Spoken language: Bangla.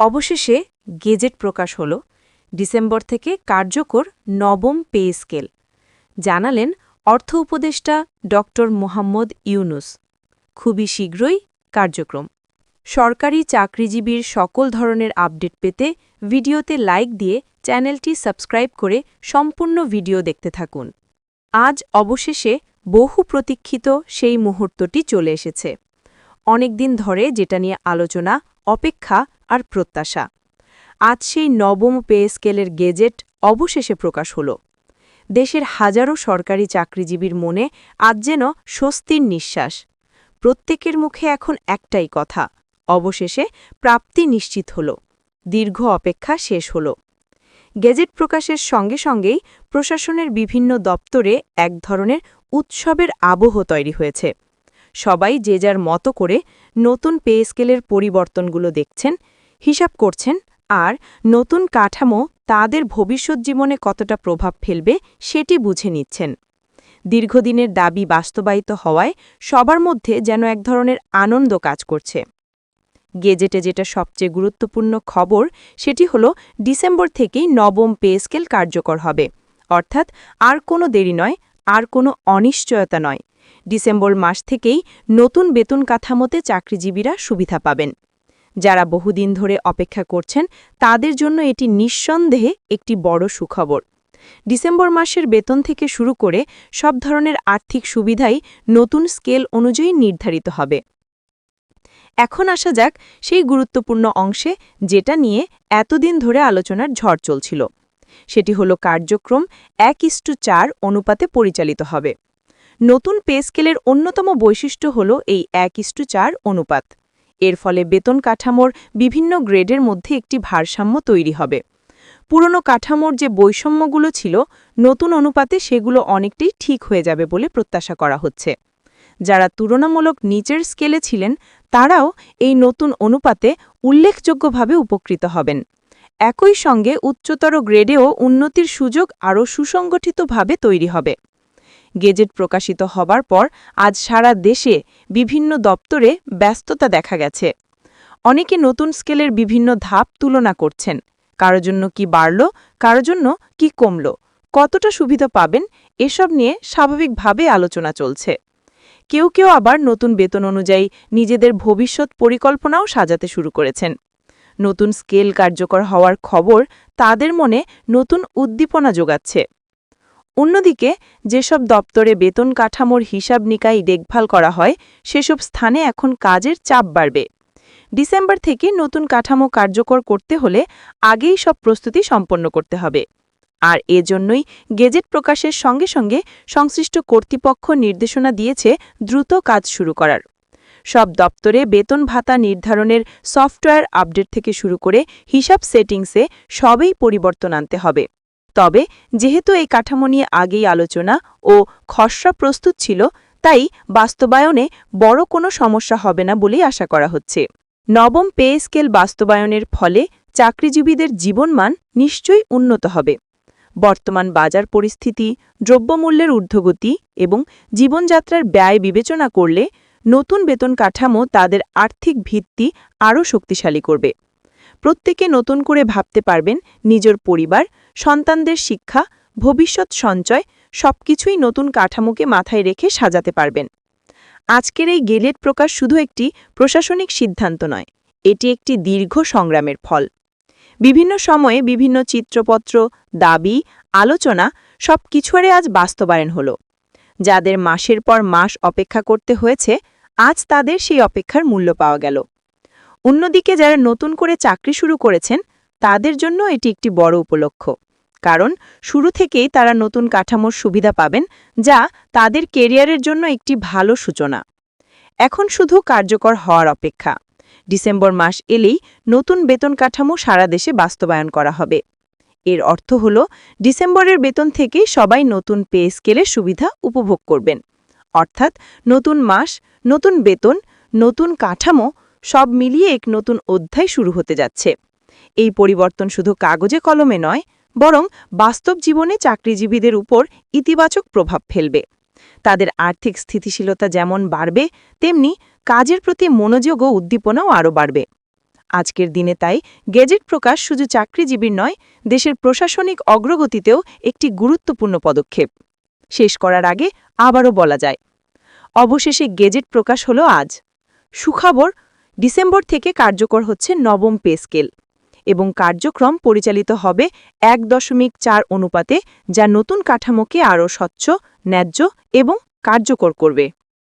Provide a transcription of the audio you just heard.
অবশেষে গেজেট প্রকাশ হল ডিসেম্বর থেকে কার্যকর নবম পে স্কেল। জানালেন অর্থ উপদেষ্টা ড মোহাম্মদ ইউনুস। খুবই শীঘ্রই কার্যক্রম। সরকারি চাকরিজীবীর সকল ধরনের আপডেট পেতে ভিডিওতে লাইক দিয়ে চ্যানেলটি সাবস্ক্রাইব করে সম্পূর্ণ ভিডিও দেখতে থাকুন। আজ অবশেষে বহু প্রতীক্ষিত সেই মুহূর্তটি চলে এসেছে। অনেকদিন ধরে যেটা নিয়ে আলোচনা অপেক্ষা আর প্রত্যাশা। আজ সেই নবম পে স্কেলের গেজেট অবশেষে প্রকাশ হল। দেশের হাজারো সরকারি চাকরিজীবীর মনে আজ যেন স্বস্তির নিঃশ্বাস। প্রত্যেকের মুখে এখন একটাই কথা, অবশেষে প্রাপ্তি নিশ্চিত হল, দীর্ঘ অপেক্ষা শেষ হল। গেজেট প্রকাশের সঙ্গে সঙ্গেই প্রশাসনের বিভিন্ন দপ্তরে এক ধরনের উৎসবের আবহ তৈরি হয়েছে। সবাই যে যার মতো করে নতুন পে স্কেলের পরিবর্তনগুলো দেখছেন, হিসাব করছেন, আর নতুন কাঠামো তাদের ভবিষ্যৎ জীবনে কতটা প্রভাব ফেলবে সেটি বুঝে নিচ্ছেন। দীর্ঘদিনের দাবি বাস্তবায়িত হওয়ায় সবার মধ্যে যেন এক ধরনের আনন্দ কাজ করছে। গেজেটে যেটা সবচেয়ে গুরুত্বপূর্ণ খবর সেটি হল ডিসেম্বর থেকেই নবম পে স্কেল কার্যকর হবে। অর্থাৎ আর কোনো দেরি নয় আর কোনো অনিশ্চয়তা নয়। ডিসেম্বর মাস থেকেই নতুন বেতন কাঠামোতে চাকরিজীবীরা সুবিধা পাবেন। যারা বহুদিন ধরে অপেক্ষা করছেন, তাদের জন্য এটি নিঃসন্দেহে একটি বড় সুখবর। ডিসেম্বর মাসের বেতন থেকে শুরু করে সব ধরনের আর্থিক সুবিধাই নতুন স্কেল অনুযায়ী নির্ধারিত হবে। এখন আসা যাক সেই গুরুত্বপূর্ণ অংশে, যেটা নিয়ে এতদিন ধরে আলোচনার ঝড় চলছিল। সেটি হল কার্যক্রম এক ইস্টু চার অনুপাতে পরিচালিত হবে। নতুন পে স্কেলের অন্যতম বৈশিষ্ট্য হল এই এক ইস্টু চার অনুপাত। এর ফলে বেতন কাঠামোর বিভিন্ন গ্রেডের মধ্যে একটি ভারসাম্য তৈরি হবে। পুরনো কাঠামোর যে বৈষম্যগুলো ছিল, নতুন অনুপাতে সেগুলো অনেকটাই ঠিক হয়ে যাবে বলে প্রত্যাশা করা হচ্ছে। যারা তুলনামূলক নিচের স্কেলে ছিলেন, তারাও এই নতুন অনুপাতে উল্লেখযোগ্যভাবে উপকৃত হবেন। একই সঙ্গে উচ্চতর গ্রেডেও উন্নতির সুযোগ আরও সুসংগঠিতভাবে তৈরি হবে। গেজেট প্রকাশিত হবার পর আজ সারা দেশে বিভিন্ন দপ্তরে ব্যস্ততা দেখা গেছে। অনেকে নতুন স্কেলের বিভিন্ন ধাপ তুলনা করছেন। কারও জন্য কি বাড়ল, কারও জন্য কি কমল, কতটা সুবিধা পাবেন, এসব নিয়ে স্বাভাবিকভাবে আলোচনা চলছে। কেউ কেউ আবার নতুন বেতন অনুযায়ী নিজেদের ভবিষ্যৎ পরিকল্পনাও সাজাতে শুরু করেছেন। নতুন স্কেল কার্যকর হওয়ার খবর তাদের মনে নতুন উদ্দীপনা যোগাচ্ছে। অন্যদিকে, যেসব দপ্তরে বেতন কাঠামোর হিসাব নিকাই দেখভাল করা হয়, সেসব স্থানে এখন কাজের চাপ বাড়বে। ডিসেম্বর থেকে নতুন কাঠামো কার্যকর করতে হলে আগেই সব প্রস্তুতি সম্পন্ন করতে হবে। আর এজন্যই গেজেট প্রকাশের সঙ্গে সঙ্গে সংশ্লিষ্ট কর্তৃপক্ষ নির্দেশনা দিয়েছে দ্রুত কাজ শুরু করার। সব দপ্তরে বেতন ভাতা নির্ধারণের সফটওয়্যার আপডেট থেকে শুরু করে হিসাব সেটিংসে সবেই পরিবর্তন আনতে হবে। তবে, যেহেতু এই কাঠামো নিয়ে আগেই আলোচনা ও খসড়া প্রস্তুত ছিল, তাই বাস্তবায়নে বড় কোনো সমস্যা হবে না বলেই আশা করা হচ্ছে। নবম পে স্কেল বাস্তবায়নের ফলে চাকরিজীবীদের জীবনমান নিশ্চয়ই উন্নত হবে। বর্তমান বাজার পরিস্থিতি, দ্রব্যমূল্যের ঊর্ধ্বগতি এবং জীবনযাত্রার ব্যয় বিবেচনা করলে নতুন বেতন কাঠামো তাদের আর্থিক ভিত্তি আরও শক্তিশালী করবে। প্রত্যেকে নতুন করে ভাবতে পারবেন নিজের পরিবার, সন্তানদের শিক্ষা, ভবিষ্যৎ সঞ্চয় সবকিছুই নতুন কাঠামোকে মাথায় রেখে সাজাতে পারবেন। আজকের এই গেলেট প্রকাশ শুধু একটি প্রশাসনিক সিদ্ধান্ত নয়, এটি একটি দীর্ঘ সংগ্রামের ফল। বিভিন্ন সময়ে বিভিন্ন চিত্রপত্র, দাবি, আলোচনা সব কিছুয়ারে আজ বাস্তবায়ন হল। যাদের মাসের পর মাস অপেক্ষা করতে হয়েছে আজ তাদের সেই অপেক্ষার মূল্য পাওয়া গেল। অন্যদিকে যারা নতুন করে চাকরি শুরু করেছেন, তাদের জন্য এটি একটি বড় উপলক্ষ। কারণ শুরু থেকেই তারা নতুন কাঠামোর সুবিধা পাবেন, যা তাদের কেরিয়ারের জন্য একটি ভালো সূচনা। এখন শুধু কার্যকর হওয়ার অপেক্ষা। ডিসেম্বর মাস এলেই নতুন বেতন কাঠামো সারা দেশে বাস্তবায়ন করা হবে। এর অর্থ হল, ডিসেম্বরের বেতন থেকে সবাই নতুন পে স্কেলের সুবিধা উপভোগ করবেন। অর্থাৎ নতুন মাস নতুন বেতন, নতুন কাঠামো, সব মিলিয়ে এক নতুন অধ্যায় শুরু হতে যাচ্ছে। এই পরিবর্তন শুধু কাগজে কলমে নয়, বরং বাস্তব জীবনে চাকরিজীবীদের উপর ইতিবাচক প্রভাব ফেলবে। তাদের আর্থিক স্থিতিশীলতা যেমন বাড়বে, তেমনি কাজের প্রতি মনোযোগ ও উদ্দীপনাও আরও বাড়বে। আজকের দিনে তাই গেজেট প্রকাশ শুধু চাকরিজীবীর নয়, দেশের প্রশাসনিক অগ্রগতিতেও একটি গুরুত্বপূর্ণ পদক্ষেপ। শেষ করার আগে আবারও বলা যায় অবশেষে গেজেট প্রকাশ হলো আজ। সুখবর, ডিসেম্বর থেকে কার্যকর হচ্ছে নবম পে স্কেল এবং কার্যক্রম পরিচালিত হবে এক দশমিক চার অনুপাতে, যা নতুন কাঠামোকে আরও স্বচ্ছ, ন্যায্য এবং কার্যকর করবে।